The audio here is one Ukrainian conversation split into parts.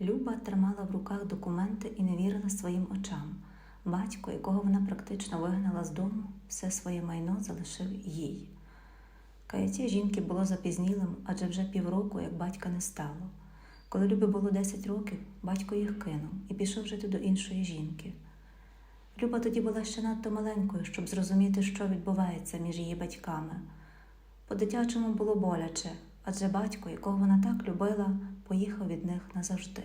Люба тримала в руках документи і не вірила своїм очам. Батько, якого вона практично вигнала з дому, все своє майно залишив їй. Каяття жінки було запізнілим, адже вже півроку, як батька не стало. Коли Любі було 10 років, батько їх кинув і пішов жити до іншої жінки. Люба тоді була ще надто маленькою, щоб зрозуміти, що відбувається між її батьками. По-дитячому було боляче, адже батько, якого вона так любила, поїхав від них назавжди.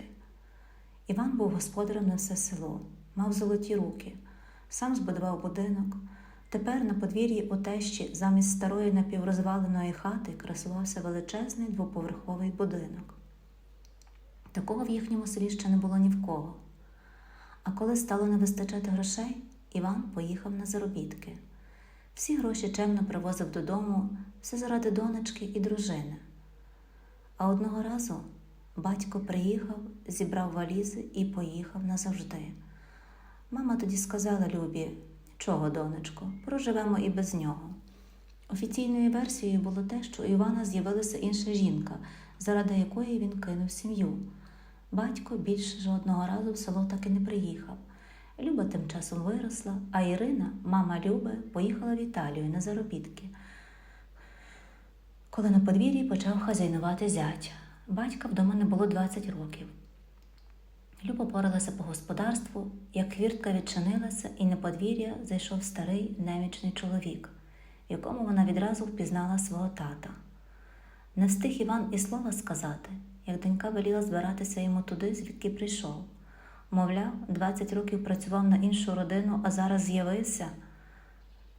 Іван був господарем на все село, мав золоті руки, сам збудував будинок. Тепер на подвір'ї у тещі замість старої напіврозваленої хати красувався величезний двоповерховий будинок. Такого в їхньому селі ще не було ні в кого. А коли стало не вистачати грошей, Іван поїхав на заробітки. Всі гроші чемно привозив додому, все заради донечки і дружини. А одного разу батько приїхав, зібрав валізи і поїхав назавжди. Мама тоді сказала Любі, чого, донечко, проживемо і без нього. Офіційною версією було те, що у Івана з'явилася інша жінка, заради якої він кинув сім'ю. Батько більше жодного разу в село так і не приїхав. Люба тим часом виросла, а Ірина, мама Люби, поїхала в Італію на заробітки. Коли на подвір'ї почав хазяйнувати зять. Батька вдома не було 20 років. Люба поралася по господарству, як хвіртка відчинилася, і на подвір'я зайшов старий немічний чоловік, якому вона відразу впізнала свого тата. Не встиг Іван і слова сказати, як донька веліла збиратися йому туди, звідки прийшов. Мовляв, 20 років працював на іншу родину, а зараз з'явився.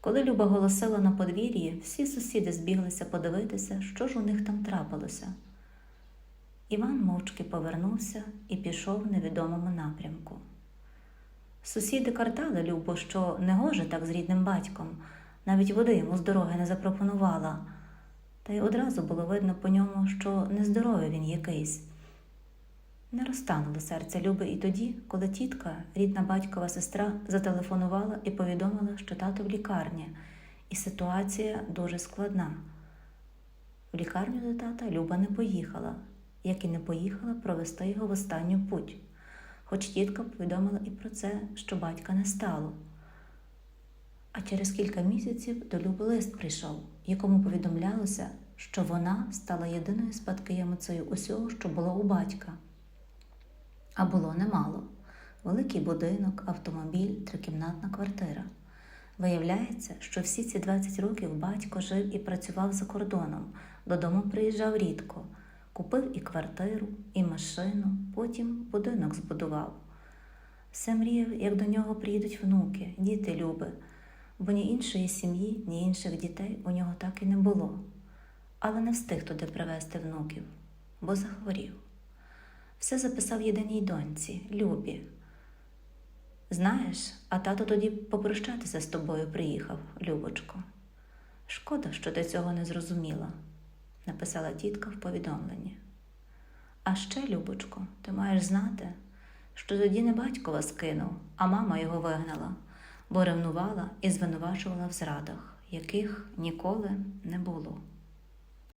Коли Люба голосила на подвір'ї, всі сусіди збіглися подивитися, що ж у них там трапилося. Іван мовчки повернувся і пішов в невідомому напрямку. Сусіди картали Любу, що не гоже так з рідним батьком, навіть води йому з дороги не запропонувала, та й одразу було видно по ньому, що нездоровий він якийсь. Не розтануло серце Люби і тоді, коли тітка, рідна батькова сестра, зателефонувала і повідомила, що тато в лікарні, і ситуація дуже складна. В лікарню до тата Люба не поїхала, як і не поїхала провести його в останню путь, хоч тітка повідомила і про це, що батька не стало. А через кілька місяців до Люби лист прийшов, якому повідомлялося, що вона стала єдиною спадкоємицею усього, що було у батька. А було немало. Великий будинок, автомобіль, трикімнатна квартира. Виявляється, що всі ці 20 років батько жив і працював за кордоном, додому приїжджав рідко, купив і квартиру, і машину, потім будинок збудував. Все мріяв, як до нього приїдуть внуки, діти люби, бо ні іншої сім'ї, ні інших дітей у нього так і не було. Але не встиг туди привезти внуків, бо захворів. Все записав єдиній доньці, Любі. Знаєш, а тато тоді попрощатися з тобою приїхав, Любочко. Шкода, що ти цього не зрозуміла, написала тітка в повідомленні. А ще, Любочко, ти маєш знати, що тоді не батько вас кинув, а мама його вигнала, бо ревнувала і звинувачувала в зрадах, яких ніколи не було.